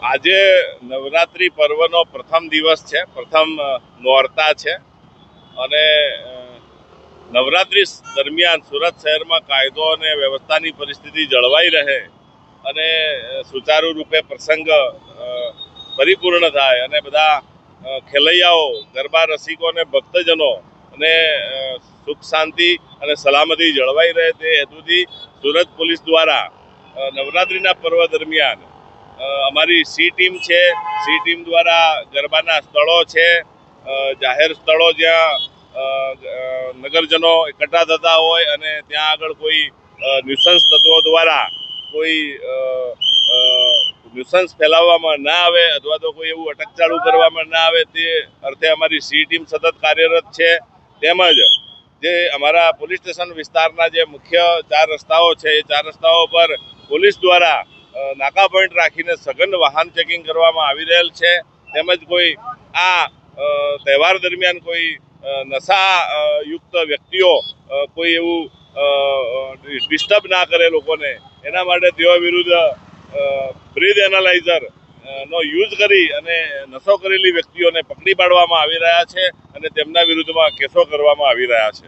આજે નવરાત્રિ પર્વનો પ્રથમ દિવસ છે, પ્રથમ નોરતા છે. અને નવરાત્રી દરમિયાન સુરત શહેરમાં કાયદો અને વ્યવસ્થાની પરિસ્થિતિ જળવાઈ રહે અને સુચારુ રૂપે પ્રસંગ પરિપૂર્ણ થાય અને બધા ખેલૈયાઓ, ગરબા રસિકો અને ભક્તજનો અને સુખ શાંતિ અને સલામતી જળવાઈ રહે તે હેતુથી સુરત પોલીસ દ્વારા નવરાત્રિના પર્વ દરમિયાન અમારી સી ટીમ છે. સી ટીમ દ્વારા ગરબાના સ્થળો છે. જાહેર સ્થળો જ્યાં નગરજનો એકઠા થતા હોય અને ત્યાં આગળ કોઈ ન્યુસન્સ તત્વો દ્વારા કોઈ ન્યુસન્સ ફેલાવવામાં ના આવે અથવા તો કોઈ એવું અટકચાળુ કરવામાં ના આવે તે અર્થે અમારી સી ટીમ સતત કાર્યરત છે. તેમજ જે અમારા પોલીસ સ્ટેશન વિસ્તારના જે મુખ્ય ચાર રસ્તાઓ છે, એ ચાર રસ્તાઓ પર પોલીસ દ્વારા નાકા પોઈન્ટ રાખીને સઘન વાહન ચેકિંગ કરવામાં આવી રહેલ છે. તેમજ કોઈ આ તહેવાર દરમિયાન કોઈ નશા યુક્ત વ્યક્તિઓ કોઈ એવું ડિસ્ટર્બ ના કરે લોકોને, એના માટે તેઓ વિરુદ્ધ બ્રીથ એનાલાઇઝર નો યુઝ કરી અને નશો કરેલી વ્યક્તિઓને પકડી પાડવામાં આવી રહ્યા છે અને તેમના વિરુદ્ધમાં કેસો કરવામાં આવી રહ્યા છે.